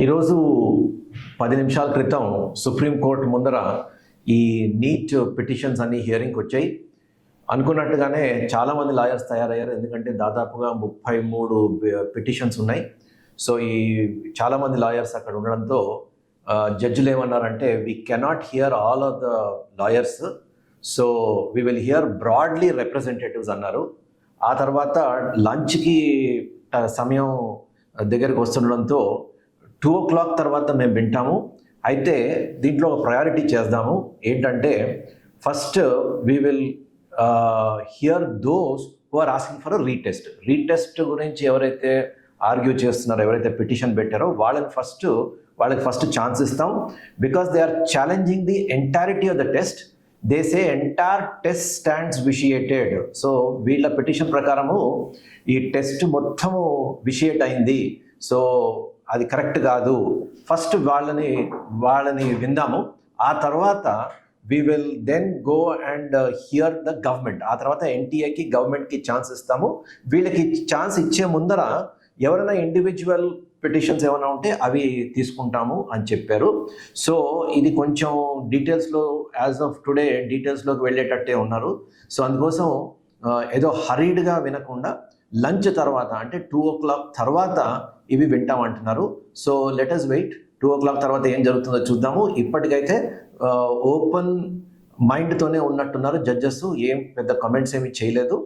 ఈరోజు పది నిమిషాల క్రితం సుప్రీంకోర్టు ముందర ఈ నీట్ పిటిషన్స్ అన్ని హియరింగ్కి వచ్చాయి. అనుకున్నట్టుగానే చాలామంది లాయర్స్ తయారయ్యారు. ఎందుకంటే దాదాపుగా ముప్పై మూడు పిటిషన్స్ ఉన్నాయి. సో ఈ చాలామంది లాయర్స్ అక్కడ ఉండడంతో జడ్జిలు ఏమన్నారంటే we cannot hear all of the lawyers so we will hear broadly representatives అన్నారు. ఆ తర్వాత లంచ్కి సమయం దగ్గరకు వస్తుండడంతో టూ ఓ క్లాక్ తర్వాత మేము వింటాము. అయితే దీంట్లో ఒక ప్రయారిటీ చేద్దాము. ఏంటంటే first we will hear those who are asking for retest retest గురించి ఎవరైతే ఆర్గ్యూ చేస్తున్నారో ఎవరైతే పిటిషన్ పెట్టారో వాళ్ళని ఫస్ట్ వాళ్ళకి ఫస్ట్ ఛాన్స్ ఇస్తాం. Because they are challenging the entirety of the test they say entire test stands vitiated so వీళ్ళ petition ప్రకారము ఈ టెస్ట్ మొత్తము విషియేట్ అయింది. సో అది కరెక్ట్ కాదు. ఫస్ట్ వాళ్ళని వాళ్ళని విందాము. ఆ తర్వాత we will then go and hear the government ఆ తర్వాత ఎన్టీఏకి గవర్నమెంట్కి ఛాన్స్ ఇస్తాము. వీళ్ళకి ఛాన్స్ ఇచ్చే ముందర ఎవరైనా ఇండివిజువల్ పిటిషన్స్ ఏమైనా ఉంటే అవి తీసుకుంటాము అని చెప్పారు. సో ఇది కొంచెం డీటెయిల్స్లో యాజ్ ఆఫ్ టుడే డీటెయిల్స్లోకి వెళ్ళేటట్టే ఉన్నారు. సో అందుకోసం uh, ఏదో హరీడ్గా వినకుండా లంచ్ తర్వాత అంటే టూ ఓ క్లాక్ తర్వాత ఇవి వింటామంటున్నారు so let us wait two o'clock తర్వాత ఏం జరుగుతుందో చూద్దాము. ఇప్పటికైతే ఓపెన్ మైండ్తోనే ఉన్నట్టున్నారు జడ్జెస్ ఏం పెద్ద కమెంట్స్ ఏమి చేయలేదు.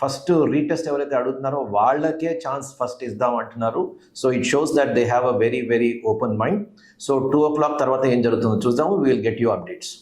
ఫస్ట్ రీటెస్ట్ ఎవరైతే అడుగుతున్నారో వాళ్ళకే ఛాన్స్ ఫస్ట్ ఇద్దాం అంటున్నారు. So it shows that they have a very very open mind so two o'clock తర్వాత ఏం జరుగుతుందో చూద్దాము. Will get you updates